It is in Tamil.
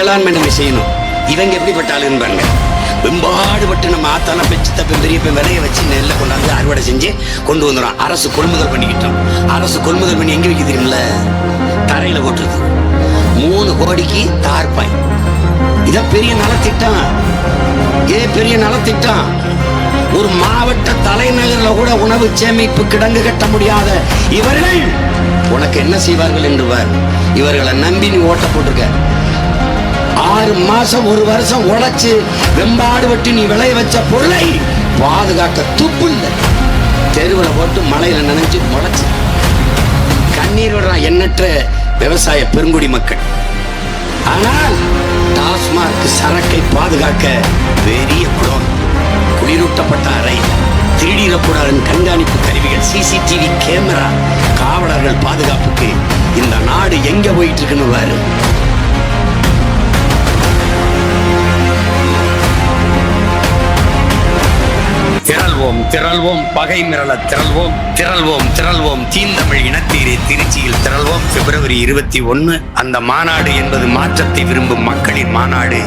மேலாண்மை நம்ம செய்யணும். இவங்க எப்படிப்பட்ட ஆளுன்னு பாருங்க. வெம்பாடுபட்டு நம்ம ஆத்தான பெச்சு தப்பு பெரிய விலைய வச்சு நெல்லை கொண்டாந்து அறுவடை செஞ்சு கொண்டு வந்துடும் அரசு கொள்முதல் பண்ணிக்கிட்டோம். அரசு கொள்முதல் பண்ணி எங்க வைக்க தெரியுமில்ல? தரையில போட்டுருது மூணு கோடிக்கு தார்பாய். இதான் பெரிய நலத்திட்டம். ஏ பெரிய நலத்திட்டம். ஒரு மாவட்ட தலைநகரில் கூட உணவு சேமிப்பு கிடங்கு கட்ட முடியாத இவர்கள் உனக்கு என்ன செய்வார்கள் என்றுவார் இவர்களை நம்பி நீ ஓட்ட போட்டிருக்க. ஆறு மாசம் ஒரு வருஷம் உழைச்சு வெம்பாடு வெட்டி நீ விளைய வச்ச பொருளை பாதுகாக்க துப்பு இல்லை தெருவில் போட்டு மலையில நினைஞ்சு முளைச்சு. கண்ணீர் விடுறான் எண்ணற்ற விவசாய பெருங்குடி மக்கள். ஆனால் டாஸ்மாக் சரக்கை பாதுகாக்க பெரிய குளம் குளிரூட்டப்பட்ட அறை திருடிடக்கூடாதன் கண்காணிப்பு கருவிகள் சிசிடிவி கேமரா காவலர்கள் பாதுகாப்புக்கு இந்த நாடு எங்க போயிட்டு இருக்குன்னு திரள்வோம் பகை மிரள திரள்வோம். திரள்வோம் திரள்வோம் தீந்தமிழ் இனத்தீரை திருச்சியில் திரள்வோம். பிப்ரவரி இருபத்தி ஒன்று அந்த மாநாடு என்பது மாற்றத்தை விரும்பும் மக்களின் மாநாடு.